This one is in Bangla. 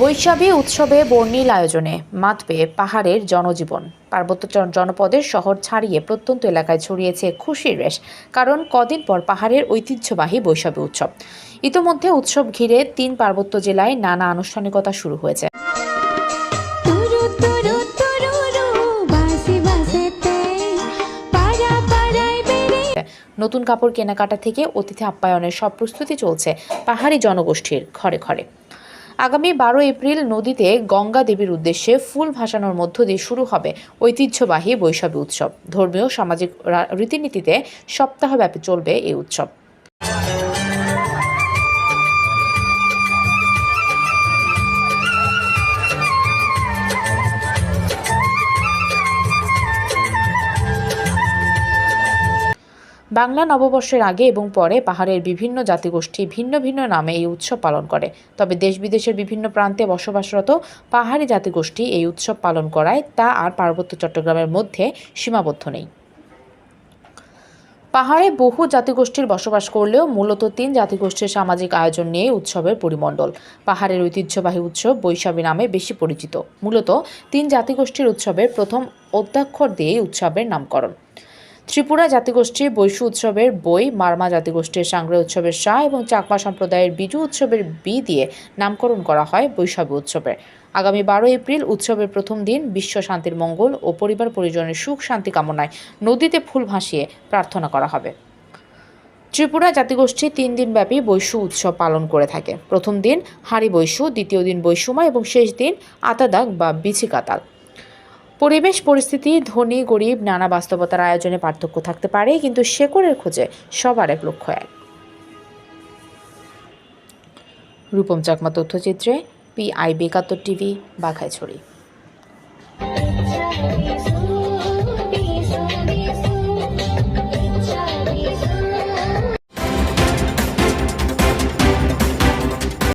বৈশাখী উৎসবে বর্ণিল আয়োজনে মাতবে পাহাড়ের জনজীবন। পার্বত্য জনপদের শহর ছাড়িয়ে প্রত্যন্ত এলাকায় ছড়িয়েছে খুশির রেশ কারণ কদিন পর পাহাড়ের ঐতিহ্যবাহী বৈশাখী উৎসব। ইতোমধ্যে উৎসব ঘিরে তিন পার্বত্য জেলায় নানা আনুষ্ঠানিকতা শুরু হয়েছে। নতুন কাপড় কেনাকাটা থেকে অতিথি আপ্যায়নের সব প্রস্তুতি চলছে পাহাড়ি জনগোষ্ঠীর ঘরে ঘরে। আগামী বারো এপ্রিল নদীতে গঙ্গা দেবীর উদ্দেশ্যে ফুল ভাসানোর মধ্য দিয়ে শুরু হবে ঐতিহ্যবাহী বৈশাখী উৎসব। ধর্মীয়, সামাজিক রীতিনীতিতে সপ্তাহব্যাপী চলবে এই উৎসব। বাংলা নববর্ষের আগে এবং পরে পাহাড়ের বিভিন্ন জাতিগোষ্ঠী ভিন্ন ভিন্ন নামে এই উৎসব পালন করে। তবে দেশ বিদেশের বিভিন্ন প্রান্তে বসবাসরত পাহাড়ি জাতিগোষ্ঠী এই উৎসব পালন করায় তা আর পার্বত্য চট্টগ্রামের মধ্যে সীমাবদ্ধ নেই। পাহাড়ে বহু জাতিগোষ্ঠীর বসবাস করলেও মূলত তিন জাতিগোষ্ঠীর সামাজিক আয়োজন নিয়ে উৎসবের পরিমণ্ডল। পাহাড়ের ঐতিহ্যবাহী উৎসব বৈশাখী নামে বেশি পরিচিত। মূলত তিন জাতিগোষ্ঠীর উৎসবের প্রথম অধ্যাক্ষর দিয়েই উৎসবের নামকরণ। ত্রিপুরা জাতিগোষ্ঠীর বৈশু উৎসবের বই, মারমা জাতিগোষ্ঠীর সাংগ্রে উৎসবের শাহ এবং চাকমা সম্প্রদায়ের বিজু উৎসবের বি দিয়ে নামকরণ করা হয় বৈশাখী উৎসবের আগামী বারো এপ্রিল উৎসবের প্রথম দিন বিশ্ব শান্তির মঙ্গল ও পরিবার পরিজনের সুখ শান্তি কামনায় নদীতে ফুল ভাসিয়ে প্রার্থনা করা হবে। ত্রিপুরা জাতিগোষ্ঠী তিন দিনব্যাপী বৈশু উৎসব পালন করে থাকে। প্রথম দিন হাড়ি বৈশু, দ্বিতীয় দিন বৈশুমা এবং শেষ দিন আতাদাগ বা বিছি কাতাল পরিবেশ, পরিস্থিতি, ধনী, গরিব, নানা বাস্তবতার আয়োজনে পার্থক্য থাকতে পারে, কিন্তু শেকড়ের খোঁজে সবার এক লক্ষ্য এক। রূপম চাকমা তথ্যচিত্রে পি আই বেকাত্তর টিভি, বাঘাইছড়ি।